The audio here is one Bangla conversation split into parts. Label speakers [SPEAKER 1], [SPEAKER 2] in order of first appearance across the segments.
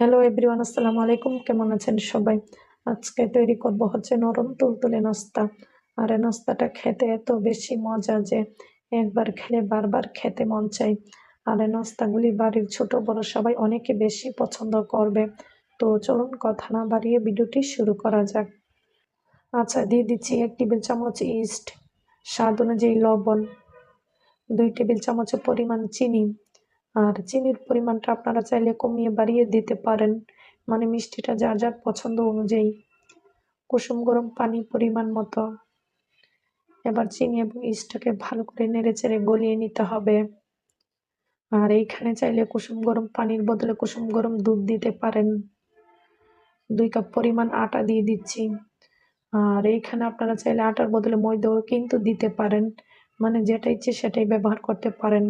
[SPEAKER 1] হ্যালো এভরিওয়ান আসসালামু আলাইকুম কেমন আছেন সবাই? আজকে তৈরি করব হচ্ছে নরম তুলতুলে নাস্তা। আর এই নাস্তাটা খেতে এত বেশি মজা যে একবার খেলে বারবার খেতে মন চাই। আর এই নাস্তাগুলি বাড়ির ছোট বড় সবাই অনেকে বেশি পছন্দ করবে। তো চলুন কথা না বাড়িয়ে ভিডিওটি শুরু করা যাক। আচ্ছা দিয়ে দিচ্ছি এক টেবিল চামচ ইস্ট স্বাদ অনুযায়ী লবণ, দুই টেবিল চামচের পরিমাণ চিনি আর চিনির পরিমাণটা আপনারা চাইলে কমিয়ে বাড়িয়ে দিতে পারেন মানে মিষ্টিটা যার যার পছন্দ অনুযায়ী। কুসুম গরম পানি পরিমাণ মতো। এবার চিনি এবং ইস্টটাকে ভালো করে নেড়ে চেড়ে গলিয়ে নিতে হবে। আর এইখানে চাইলে কুসুম গরম পানির বদলে কুসুম গরম দুধ দিতে পারেন। দুই কাপ পরিমাণ আটা দিয়ে দিচ্ছি। আর এইখানে আপনারা চাইলে আটার বদলে ময়দাও কিন্তু দিতে পারেন মানে যেটা ইচ্ছে সেটাই ব্যবহার করতে পারেন।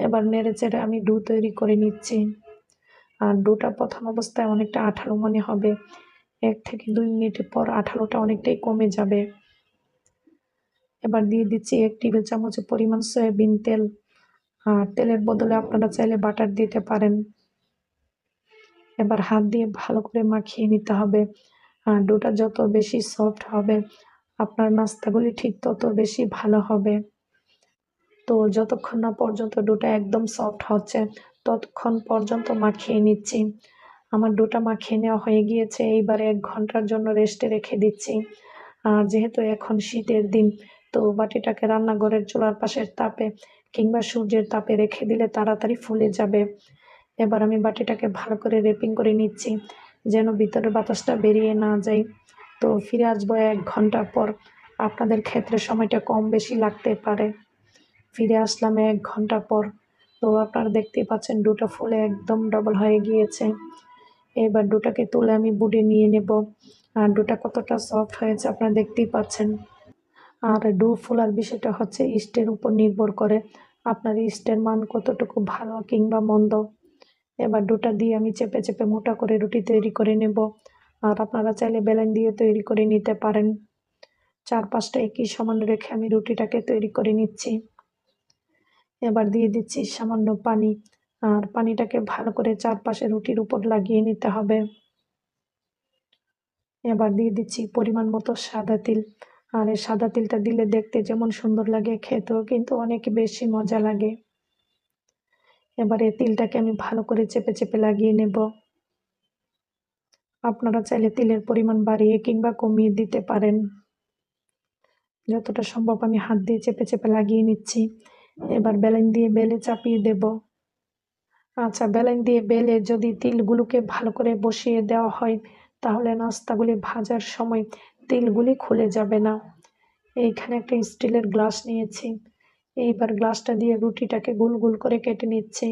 [SPEAKER 1] এবার নেড়ে চেড়ে আমি ডু তৈরি করে নিচ্ছি। আর ডুটা প্রথম অবস্থায় অনেকটা আঠালো মনে হবে। এক থেকে দুই মিনিটের পর আঠালোটা অনেকটাই কমে যাবে। এবার দিয়ে দিচ্ছি এক টেবিল চামচের পরিমাণ সয়াবিন তেল। আর তেলের বদলে আপনারা চাইলে বাটার দিতে পারেন। এবার হাত দিয়ে ভালো করে মাখিয়ে নিতে হবে। আর ডোটা যত বেশি সফট হবে, আপনার নাস্তাগুলি ঠিক তত বেশি ভালো হবে। তো যতক্ষণ না পর্যন্ত ডোটা একদম সফট হচ্ছে, ততক্ষণ পর্যন্ত মাখিয়ে নিচ্ছি। আমার ডোটা মাখিয়ে নেওয়া হয়ে গিয়েছে, এইবারে এক ঘণ্টার জন্য রেস্টে রেখে দিচ্ছি। আর যেহেতু এখন শীতের দিন, তো বাটিটাকে রান্নাঘরের চুলার পাশের তাপে কিংবা সূর্যের তাপে রেখে দিলে তাড়াতাড়ি ফুলে যাবে। এবার আমি বাটিটাকে ভালো করে রেপিং করে নিচ্ছি, যেন ভিতরের বাতাসটা বেরিয়ে না যায়। তো ফিরে আসব এক ঘণ্টা পর। আপনাদের ক্ষেত্রে সময়টা কম বেশি লাগতে পারে। ফিরে আসলাম এক ঘণ্টা পর। তো আপনারা দেখতেই পাচ্ছেন ডুটা ফুলে একদম ডবল হয়ে গিয়েছে। এবার ডুটাকে তুলে আমি বুডে নিয়ে নেব। আর দুটা কতটা সফট হয়েছে আপনারা দেখতেই পাচ্ছেন। আর ডু ফুলার বিষয়টা হচ্ছে ইস্টের উপর নির্ভর করে আপনার ইস্টের মান কতটুকু ভালো কিংবা মন্দ। এবার ডুটা দিয়ে আমি চেপে চেপে মোটা করে রুটি তৈরি করে নেব। আর আপনারা চাইলে বেলেন দিয়ে তৈরি করে নিতে পারেন। চার পাঁচটা একই সমান রেখে আমি রুটিটাকে তৈরি করে নিচ্ছি। এবার দিয়ে দিচ্ছি সামান্য পানি। আর পানিটাকে ভালো করে চারপাশে রুটির উপর লাগিয়ে নিতে হবে। এবার দিয়ে দিচ্ছি পরিমাণ মতো সাদা তিল। আর এই সাদা তিলটা দিলে দেখতে যেমন সুন্দর লাগে, খেতেও কিন্তু অনেক বেশি মজা লাগে। এবার এই তিলটাকে আমি ভালো করে চেপে চেপে লাগিয়ে নেব। আপনারা চাইলে তিলের পরিমাণ বাড়িয়ে কিংবা কমিয়ে দিতে পারেন। যতটা সম্ভব আমি হাত দিয়ে চেপে চেপে লাগিয়ে নিচ্ছি। এবার বেলেন দিয়ে বেলে চাপিয়ে দেব। আচ্ছা বেলেন দিয়ে বেলে যদি তিলগুলোকে ভালো করে বসিয়ে দেওয়া হয়, তাহলে নাস্তাগুলি ভাজার সময় তিলগুলি খুলে যাবে না। এইখানে একটা স্টিলের গ্লাস নিয়েছি। এইবার গ্লাসটা দিয়ে রুটিটাকে গুল গুল করে কেটে নিচ্ছি।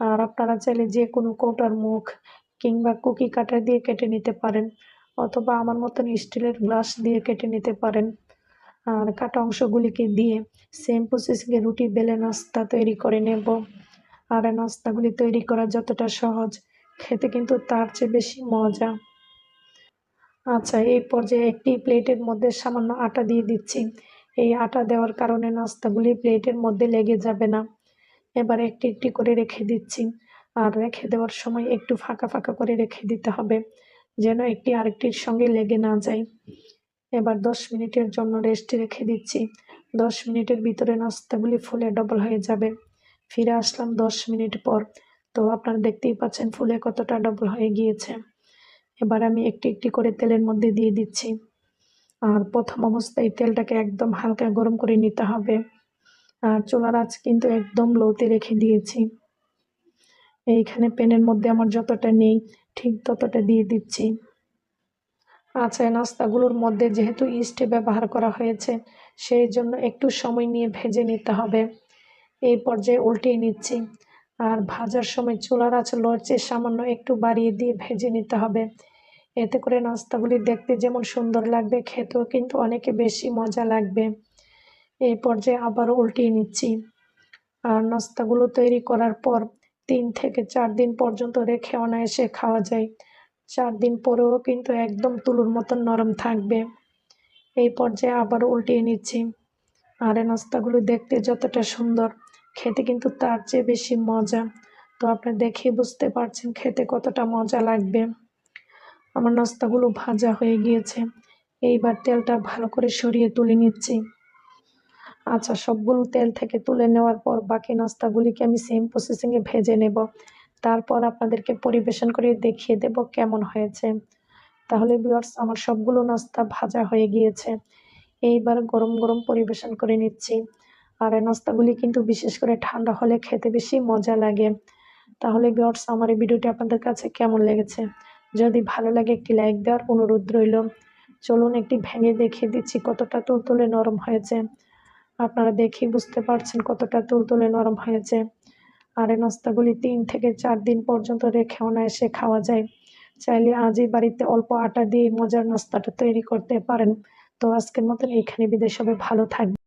[SPEAKER 1] আর আপনারা চাইলে যে কোনো কৌটার মুখ কিংবা কুকি কাটার দিয়ে কেটে নিতে পারেন, অথবা আমার মতন স্টিলের গ্লাস দিয়ে কেটে নিতে পারেন। আর কাটা অংশগুলিকে দিয়ে সেম প্রসেসিংয়ে রুটি বেলে নাস্তা তৈরি করে নেব। আর নাস্তাগুলি তৈরি করা যতটা সহজ, খেতে কিন্তু তার চেয়ে বেশি মজা। আচ্ছা এই পর্যায়ে একটি প্লেটের মধ্যে সামান্য আটা দিয়ে দিচ্ছি। এই আটা দেওয়ার কারণে নাস্তাগুলি প্লেটের মধ্যে লেগে যাবে না। এবার একটি একটি করে রেখে দিচ্ছি। আর রেখে দেওয়ার সময় একটু ফাঁকা ফাঁকা করে রেখে দিতে হবে, যেন একটি আরেকটির সঙ্গে লেগে না যায়। এবার দশ মিনিটের জন্য রেস্টে রেখে দিচ্ছি। দশ মিনিটের ভিতরে নাস্তাগুলি ফুলে ডবল হয়ে যাবে। ফিরে আসলাম দশ মিনিট পর। তো আপনারা দেখতেই পাচ্ছেন ফুলে কতটা ডবল হয়ে গিয়েছে। এবার আমি একটি একটি করে তেলের মধ্যে দিয়ে দিচ্ছি। আর প্রথম অবস্থায় তেলটাকে একদম হালকা গরম করে নিতে হবে। আর চুলার আঁচ কিন্তু একদম লোতে রেখে দিয়েছি। এইখানে পেনের মধ্যে আমার যতটা নেই ঠিক ততটা দিয়ে দিচ্ছি। আচ্ছা নাস্তাগুলোর মধ্যে যেহেতু ইস্টে ব্যবহার করা হয়েছে, সেই জন্য একটু সময় নিয়ে ভেজে নিতে হবে। এই পর্যায়ে উল্টিয়ে নিচ্ছি। আর ভাজার সময় চুলার আঁচ লড়ছে সামান্য একটু বাড়িয়ে দিয়ে ভেজে নিতে হবে। এতে করে নাস্তাগুলি দেখতে যেমন সুন্দর লাগবে, খেতেও কিন্তু অনেকে বেশি মজা লাগবে। এই পর্যায়ে আবার উল্টিয়ে নিচ্ছি। আর নাস্তাগুলো তৈরি করার পর তিন থেকে চার দিন পর্যন্ত রেখে অনায়াসে খাওয়া যায়। চার দিন পরেও কিন্তু একদম তুলুর মতন নরম থাকবে। এই পর্যায়ে আবার উল্টিয়ে নিচ্ছি। আর এই নাস্তাগুলো দেখতে যতটা সুন্দর, খেতে কিন্তু তার চেয়ে বেশি মজা। তো আপনারা দেখে বুঝতে পারছেন খেতে কতটা মজা লাগবে। আমার নাস্তাগুলো ভাজা হয়ে গিয়েছে। এইবার তেলটা ভালো করে সরিয়ে তুলে নিচ্ছি। আচ্ছা সবগুলো তেল থেকে তুলে নেওয়ার পর বাকি নাস্তাগুলিকে আমি সেম প্রসেসিংয়ে ভেজে নেব। তারপর আপনাদেরকে পরিবেশন করে দেখিয়ে দেব কেমন হয়েছে। তাহলে ভিউয়ার্স আমার সবগুলো নাস্তা ভাজা হয়ে গিয়েছে। এইবার গরম গরম পরিবেশন করে নিচ্ছি। আর এই নাস্তাগুলি কিন্তু বিশেষ করে ঠান্ডা হলে খেতে বেশি মজা লাগে। তাহলে ভিউয়ার্স আমার এই ভিডিওটি আপনাদের কাছে কেমন লেগেছে? যদি ভালো লাগে একটি লাইক দেওয়ার অনুরোধ রইল। চলুন একটি ভেঙে দেখিয়ে দিচ্ছি কতটা তুলতুলে নরম হয়েছে। আপনারা দেখেই বুঝতে পারছেন কতটা তুলতুলে নরম হয়েছে। আর এই নাস্তাগুলি তিন থেকে চার দিন পর্যন্ত রেখে অনায়াসে খাওয়া যায়। চাইলে আজই বাড়িতে অল্প আটা দিয়ে মজার নাস্তাটা তৈরি করতে পারেন। তো আজকের মতন এইখানে বিদেশ সবাই ভালো থাকবে